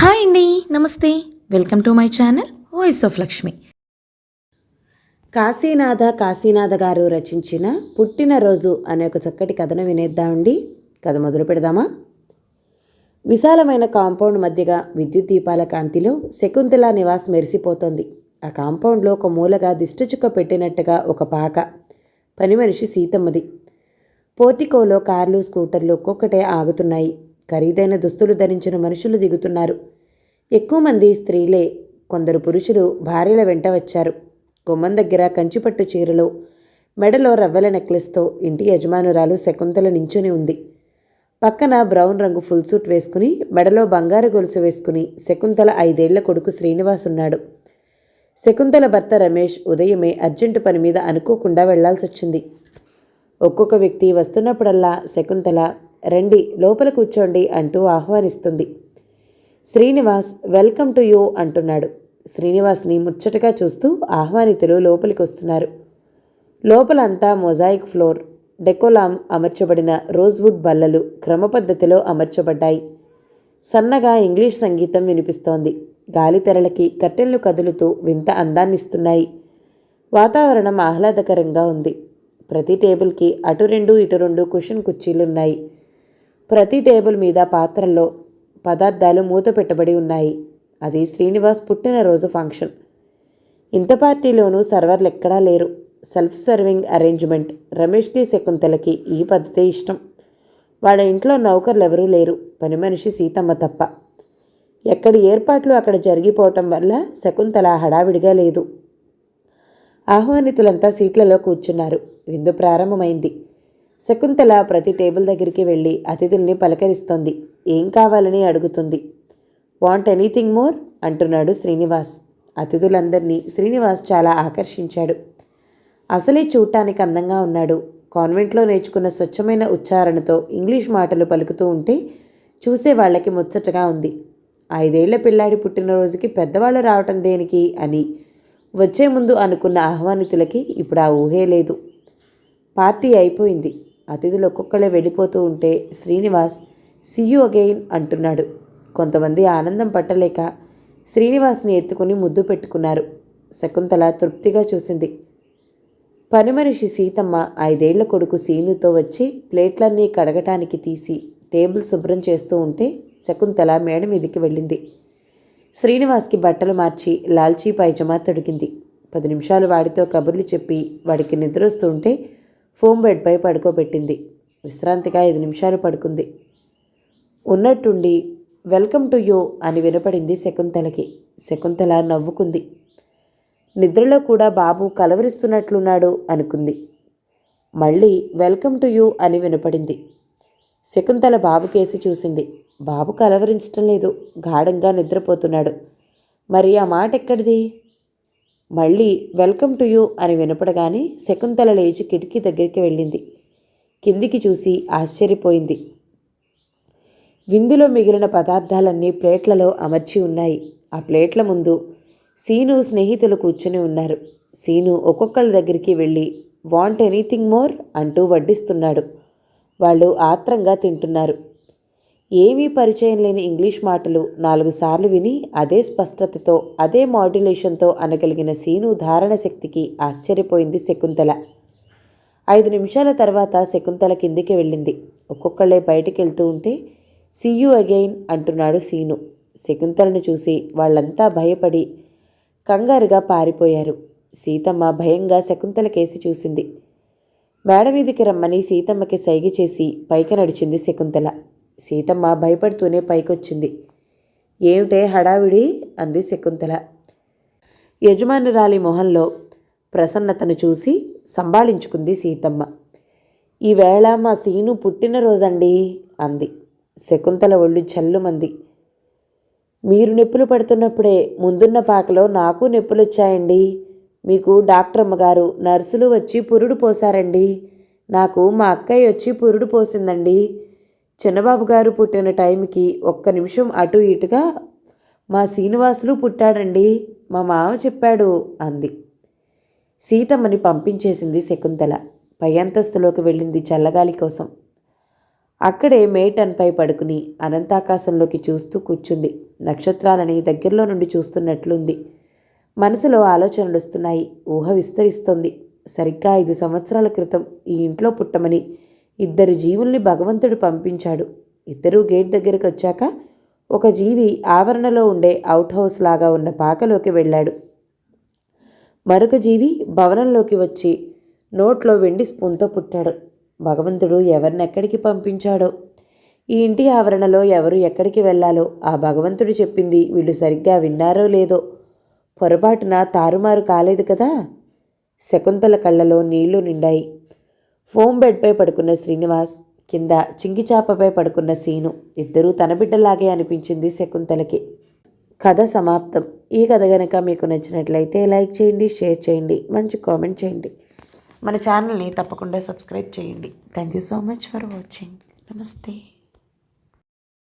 Hi అండి నమస్తే. Welcome to my channel voice of Lakshmi. Kasinatha Kasinatha గారు రచించిన పుట్టినరోజు అనే ఒక చక్కటి కథను వినేద్దామండి కథ మొదలు పెడదామా? విశాలమైన కాంపౌండ్ మధ్యగా విద్యుత్ దీపాల కాంతిలో శకుంతల నివాస్ మెరిసిపోతోంది. ఆ కాంపౌండ్లో ఒక మూలగా దిష్టిచుక్క పెట్టినట్టుగా ఒక పాక. పని మనిషి సీతమ్మది. పోర్టికోలో కార్లు స్కూటర్లు ఒక్కొక్కటే ఆగుతున్నాయి. ఖరీదైన దుస్తులు ధరించిన మనుషులు దిగుతున్నారు. ఎక్కువ మంది స్త్రీలే కొందరు పురుషులు భార్యల వెంట వచ్చారు. గుమ్మం దగ్గర కంచిపట్టు చీరలో మెడలో రవ్వల నెక్లెస్తో ఇంటి యజమానురాలు శకుంతల నించుని ఉంది. పక్కన బ్రౌన్ రంగు ఫుల్ సూట్ వేసుకుని మెడలో బంగారు గొలుసు వేసుకుని శకుంతల ఐదేళ్ళ కొడుకు శ్రీనివాస్ ఉన్నాడు. శకుంతల భర్త రమేష్ ఉదయమే అర్జెంటు పని మీద అనుకోకుండా వెళ్ళాల్సి వచ్చింది ఒక్కొక్క వ్యక్తి వస్తున్నప్పుడల్లా శకుంతల రండి లోపల కూర్చోండి అంటూ ఆహ్వానిస్తుంది. శ్రీనివాస్ వెల్కమ్ టు యూ అంటున్నాడు. శ్రీనివాస్ని ముచ్చటగా చూస్తూ ఆహ్వానితులు లోపలికి వస్తున్నారు. లోపలంతా మొజాయిక్ ఫ్లోర్. డెకోలాం అమర్చబడిన రోజ్వుడ్ బల్లలు క్రమపద్ధతిలో అమర్చబడ్డాయి. సన్నగా ఇంగ్లీష్ సంగీతం వినిపిస్తోంది. గాలి తెరలకి కట్టెలు కదులుతూ వింత అందాన్నిస్తున్నాయి. వాతావరణం ఆహ్లాదకరంగా ఉంది. ప్రతి టేబుల్కి అటు రెండు ఇటు రెండు కుషన్ కుర్చీలున్నాయి. ప్రతి టేబుల్ మీద పాత్రల్లో పదార్థాలు మూత పెట్టబడి ఉన్నాయి. అది శ్రీనివాస్ పుట్టినరోజు ఫంక్షన్. ఇంత పార్టీలోనూ సర్వర్లు ఎక్కడా లేరు. Self serving arrangement. రమేష్కి శకుంతలకి ఈ పద్ధతే ఇష్టం. వాళ్ళ ఇంట్లో నౌకర్లు ఎవరూ లేరు. పని మనిషి సీతమ్మ తప్ప. ఎక్కడి ఏర్పాట్లు అక్కడ జరిగిపోవటం వల్ల శకుంతల హడావిడిగా లేదు. ఆహ్వానితులంతా సీట్లలో కూర్చున్నారు. విందు ప్రారంభమైంది. శకుంతల ప్రతి టేబుల్ దగ్గరికి వెళ్ళి అతిథుల్ని పలకరిస్తోంది. ఏం కావాలని? అడుగుతుంది. Want anything more? అంటున్నాడు శ్రీనివాస్. అతిథులందరినీ శ్రీనివాస్ చాలా ఆకర్షించాడు. అసలే చూడటానికి అందంగా ఉన్నాడు. కాన్వెంట్లో నేర్చుకున్న స్వచ్ఛమైన ఉచ్చారణతో ఇంగ్లీష్ మాటలు పలుకుతూ ఉంటే చూసే వాళ్ళకి ముచ్చటగా ఉంది. ఐదేళ్ళ పిల్లాడి పుట్టినరోజుకి పెద్దవాళ్ళు రావటం దేనికి అని వచ్చే ముందు అనుకున్న ఆహ్వానితులకి ఇప్పుడు ఆ ఊహే లేదు. పార్టీ అయిపోయింది. అతిథులు ఒక్కొక్కళ్ళే వెళ్ళిపోతూ ఉంటే శ్రీనివాస్ సియు అగెయిన్ అంటున్నాడు. కొంతమంది ఆనందం పట్టలేక శ్రీనివాస్ని ఎత్తుకుని ముద్దు పెట్టుకున్నారు. శకుంతల తృప్తిగా చూసింది. పని మనిషి సీతమ్మ ఐదేళ్ళ కొడుకు సీనుతో వచ్చి ప్లేట్లన్నీ కడగటానికి తీసి టేబుల్ శుభ్రం చేస్తూ ఉంటే శకుంతల మేడ మీదికి వెళ్ళింది. శ్రీనివాస్కి బట్టలు మార్చి లాల్చీ పైజమా తొడిగింది. పది నిమిషాలు వాడితో కబుర్లు చెప్పి వాడికి నిద్రొస్తూ ఉంటే ఫోమ్ బెడ్పై పడుకోబెట్టింది. విశ్రాంతిగా ఐదు నిమిషాలు పడుకుంది. ఉన్నట్టుండి వెల్కమ్ టు యూ అని వినపడింది శకుంతలకి. శకుంతల నవ్వుకుంది. నిద్రలో కూడా బాబు కలవరిస్తున్నట్లున్నాడు అనుకుంది. మళ్ళీ వెల్కమ్ టు యూ అని వినపడింది. శకుంతల బాబు కేసి చూసింది. బాబు కలవరించటం లేదు. గాఢంగా నిద్రపోతున్నాడు. మరి ఆ మాట ఎక్కడిది మళ్ళీ వెల్కమ్ టు యూ అని వినపడగానే శకుంతల లేచి కిటికీ దగ్గరికి వెళ్ళింది. కిందికి చూసి ఆశ్చర్యపోయింది. విందులో మిగిలిన పదార్థాలన్నీ ప్లేట్లలో అమర్చి ఉన్నాయి. ఆ ప్లేట్ల ముందు సీను స్నేహితులు కూర్చుని ఉన్నారు. సీను ఒక్కొక్కళ్ళ దగ్గరికి వెళ్ళి వాంట్ ఎనీథింగ్ మోర్ అంటూ వడ్డిస్తున్నాడు. వాళ్ళు ఆత్రంగా తింటున్నారు. ఏమీ పరిచయం లేని ఇంగ్లీష్ మాటలు నాలుగు సార్లు విని అదే స్పష్టతతో అదే మాడ్యులేషన్తో అనగలిగిన సీను ధారణ శక్తికి ఆశ్చర్యపోయింది శకుంతల. ఐదు నిమిషాల తర్వాత శకుంతల కిందికి వెళ్ళింది. ఒక్కొక్కళ్ళే బయటికి వెళ్తూ ఉంటే సీయు అగైన్ అంటున్నాడు సీను. శకుంతలను చూసి వాళ్ళంతా భయపడి కంగారుగా పారిపోయారు. సీతమ్మ భయంగా శకుంతల కేసి చూసింది. మేడ మీదికి రమ్మని సీతమ్మకి సైగ చేసి పైకి నడిచింది శకుంతల. సీతమ్మ భయపడుతూనే పైకొచ్చింది. ఏమిటే హడావిడి? అంది శకుంతల. యజమానురాలి మొహంలో ప్రసన్నతను చూసి సంభాళించుకుంది సీతమ్మ. ఈవేళ మా సీను పుట్టినరోజండి అంది. శకుంతల ఒళ్ళు చల్లుమంది. మీరు నొప్పులు పడుతున్నప్పుడే ముందున్న పాకలో నాకు నొప్పులు వచ్చాయండి మీకు డాక్టర్ అమ్మగారు నర్సులు వచ్చి పురుడు పోసారండి నాకు మా అక్కయ్య వచ్చి పురుడు పోసిందండి. చిన్నబాబు గారు పుట్టిన టైంకి ఒక్క నిమిషం అటు ఇటుగా మా శ్రీనివాసులు పుట్టాడండి మా మామ చెప్పాడు అంది. సీతమ్మని పంపించేసింది శకుంతల పై అంతస్తులోకి వెళ్ళింది చల్లగాలి కోసం. అక్కడే మేటన్పై పడుకుని అనంతాకాశంలోకి చూస్తూ కూర్చుంది. నక్షత్రాలని దగ్గరలో నుండి చూస్తున్నట్లుంది. మనసులో ఆలోచనలు వస్తున్నాయి. ఊహ విస్తరిస్తోంది. సరిగ్గా ఐదు సంవత్సరాల క్రితం ఈ ఇంట్లో పుట్టమని ఇద్దరు జీవుల్ని భగవంతుడు పంపించాడు. ఇద్దరూ గేట్ దగ్గరికి వచ్చాక ఒక జీవి ఆవరణలో ఉండే అవుట్ హౌస్ లాగా ఉన్న పాకలోకి వెళ్ళాడు. మరొక జీవి భవనంలోకి వచ్చి నోట్లో వెండి స్పూన్తో పుట్టాడు. భగవంతుడు ఎవరినెక్కడికి పంపించాడో? ఈ ఇంటి ఆవరణలో ఎవరు ఎక్కడికి వెళ్ళాలో? ఆ భగవంతుడు చెప్పింది వీళ్ళు సరిగ్గా విన్నారో లేదో? పొరపాటున తారుమారు కాలేదు కదా? శకుంతల కళ్ళలో నీళ్ళు నిండాయి. ఫోమ్ బెడ్పై పడుకున్న శ్రీనివాస్ కింద చింగిచాపపై పడుకున్న సీను ఇద్దరూ తన బిడ్డలాగే అనిపించింది శకుంతలకి. కథ సమాప్తం. ఈ కథ కనుక మీకు నచ్చినట్లయితే లైక్ చేయండి షేర్ చేయండి మంచి కామెంట్ చేయండి. మన ఛానల్ని తప్పకుండా సబ్స్క్రైబ్ చేయండి. Thank you so much for watching. నమస్తే.